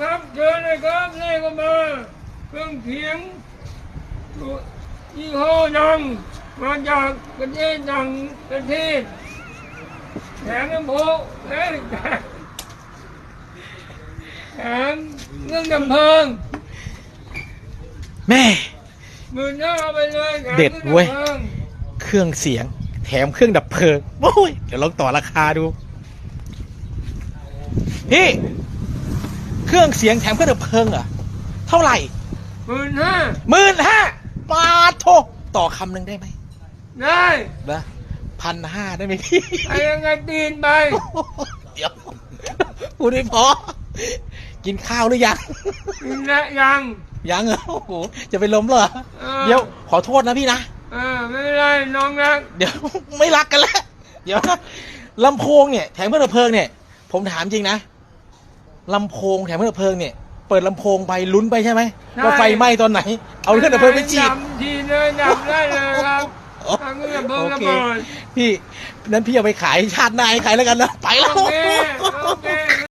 ครับเชิญเลยครับนี่ก็มาเครื่องเคียงยี่ห้อดังมาจากประเทศต่างประเทศแถมน้ำโพเอ้ยแถมเครื่องดับเพลิงแม่หมื่นห้าเอาไปเลยแถมเด็ดครื่องเว้ยดับพลิงเครื่องเสียง แถมเครื่องดับเพลิงโอ้ยเดี๋ยวลองต่อราคาดูพี่ เครื่องเสียงแถมเครื่องดับเพลิงเหรอเท่าไหร่หมื่นห้าหมื่นห้าปาโทต่อคำหนึ่งได้ไหมได้นะพันห้าได้ไหมพี่ไอ้ยังไงตีนไปเดี๋ยวพูดไม่พอ กินข้าวหรือยังกินและยังยังเหรอโอ้โหจะไปล้มเหรอเออเดี๋ยวขอโทษนะพี่นะเออไม่เป็นไรน้องรักเดี๋ยวไม่รักกันแล้วเดี๋ยวนะลำโพงเนี่ยแถมเครื่องดับเพลิงเนี่ย ผมถามจริงนะ ลำโพงแถมเครื่องดับเพลิงเนี่ยเปิดลำโพงไปลุ้นไปใช่ไหมว่าไฟไหม้ตอนไหน เอาเครื่องดับเพลิงไปฉีดดับทีเลยดับได้เลยครับทางเครื่องดับเพลิงโอระเคเบิดพี่นั้นพี่เอาไปขายชาติหนายขายแล้วกันนะ ไปแล้ว โอเคโอเค